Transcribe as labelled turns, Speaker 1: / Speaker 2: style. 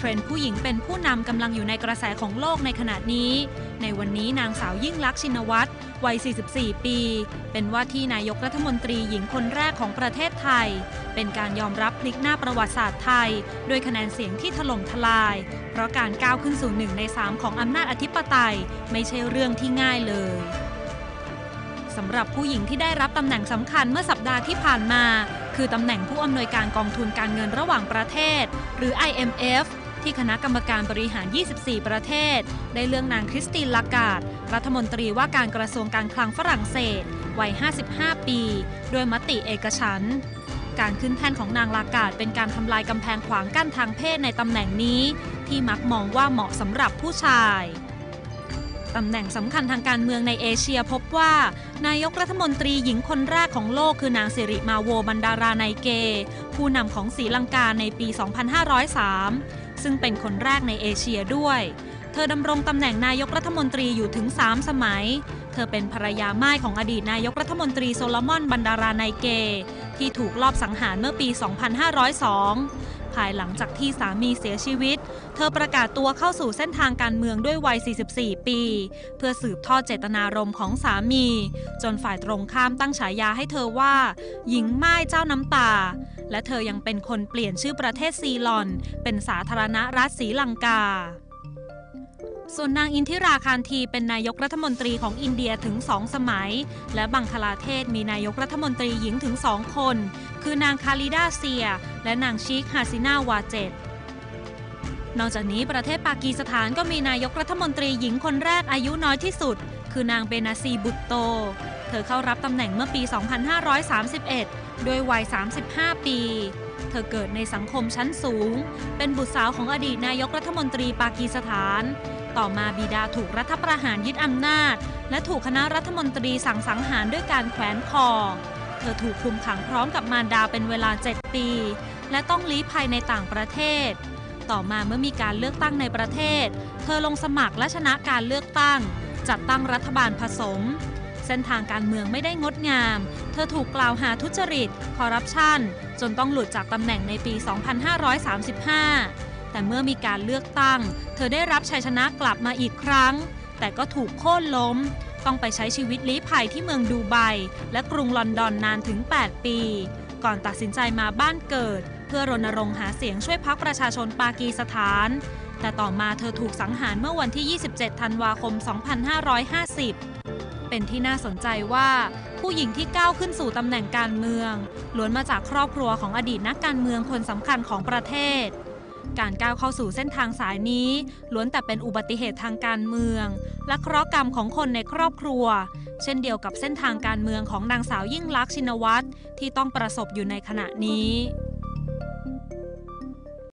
Speaker 1: ทรนด์ผู้หญิงเป็นผู้นำกำลังอยู่ในกระแสของโลกในขณะนี้ ในวันนี้นางสาวยิ่งลักษณ์ชินวัตรวัย 44 ปี เป็นว่าที่นายกรัฐมนตรีหญิงคนแรกของประเทศไทย เป็นการยอมรับพลิกหน้าประวัติศาสตร์ไทยด้วยคะแนนเสียงที่ถล่มทลาย เพราะการก้าวขึ้นสู่หนึ่งในสามของอำนาจอธิปไตย ไม่ใช่เรื่องที่ง่ายเลยสำหรับผู้หญิงที่ได้รับตำแหน่งสำคัญเมื่อสัปดาห์ที่ผ่านมา คือตำแหน่งผู้อำนวยการกองทุนการเงินระหว่างประเทศ หรือ IMF ที่คณะกรรมการบริหาร 24 ประเทศ ได้เลือกนางคริสตินลากาดรัฐมนตรีว่าการกระทรวงการคลังฝรั่งเศส วัย 55 ปี โดยมติเอกฉันท์การขึ้นแท่นของนางลากาดเป็นการทำลายกำแพงขวางกั้นทางเพศในตำแหน่งนี้ ที่มักมองว่าเหมาะสำหรับผู้ชายตำแหน่งสำคัญทางการเมืองในเอเชียพบว่า นายกรัฐมนตรีหญิงคนแรกของโลกคือนางสิริมาโวบันดาราไนเก ผู้นำของศรีลังกาในปี 2503 ซึ่งเป็นคนแรกในเอเชียด้วย เธอดำรงตำแหน่งนายกรัฐมนตรีอยู่ถึง 3 สมัย เธอเป็นภรรยาม่ายของอดีตนายกรัฐมนตรีโซโลมอนบันดาราไนเก ที่ถูกลอบสังหารเมื่อปี 2502ายหลังจากที่สามีเสียชีวิต เธอประกาศตัวเข้าสู่เส้นทางการเมืองด้วยวัย 44 ปี เพื่อสืบทอดเจตนารมณ์ของสามี จนฝ่ายตรงข้ามตั้งฉายาให้เธอว่า หญิงไม้เจ้าน้ำตา และเธอยังเป็นคนเปลี่ยนชื่อประเทศซีลอน เป็นสาธารณรัฐศรีลังกา ส่วนนางอินทิราคารทีเป็นนายกรัฐมนตรีของอินเดียถึงสองสมัย และบังคลาเทศมีนายกรัฐมนตรีหญิงถึงสองคน คือนางคาลิดาเซีย และนางชีคฮาซินาวาเจตนอกจากนี้ประเทศปากีสถานก็มีนายกรัฐมนตรีหญิงคนแรกอายุน้อยที่สุด คือนางเบนาซีบุตโต เธอเข้ารับตำแหน่งเมื่อปี 2531 ด้วยวัย 35 ปี เธอเกิดในสังคมชั้นสูง เป็นบุตรสาวของอดีตนายกรัฐมนตรีปากีสถาน ต่อมาบิดาถูกรัฐประหารยึดอำนาจ และถูกคณะรัฐมนตรีสั่งสังหารด้วยการแขวนคอ เธอถูกคุมขังพร้อมกับมารดาเป็นเวลา 7 ปี และต้องลี้ภัยในต่างประเทศ ต่อมาเมื่อมีการเลือกตั้งในประเทศ เธอลงสมัครและชนะการเลือกตั้ง จัดตั้งรัฐบาลผสม เส้นทางการเมืองไม่ได้งดงาม เธอถูกกล่าวหาทุจริต คอร์รัปชันจนต้องหลุดจากตำแหน่งในปี 2535 แต่เมื่อมีการเลือกตั้ง เธอได้รับชัยชนะกลับมาอีกครั้ง แต่ก็ถูกโค่นล้ม ต้องไปใช้ชีวิตลี้ภัยที่เมืองดูไบ และกรุงลอนดอนนานถึง 8 ปี ก่อนตัดสินใจมาบ้านเกิด เพื่อรณรงค์หาเสียงช่วยพักประชาชนปากีสถาน แต่ต่อมาเธอถูกสังหารเมื่อวันที่ 27 ธันวาคม 2550เป็นที่น่าสนใจว่าผู้หญิงที่ก้าวขึ้นสู่ตำแหน่งการเมืองล้วนมาจากครอบครัวของอดีตนักการเมืองคนสำคัญของประเทศ การก้าวเข้าสู่เส้นทางสายนี้ล้วนแต่เป็นอุบัติเหตุทางการเมือง และเคราะห์กรรมของคนในครอบครัว เช่นเดียวกับเส้นทางการเมืองของนางสาวยิ่งลักษณ์ชินวัตรที่ต้องประสบอยู่ในขณะนี้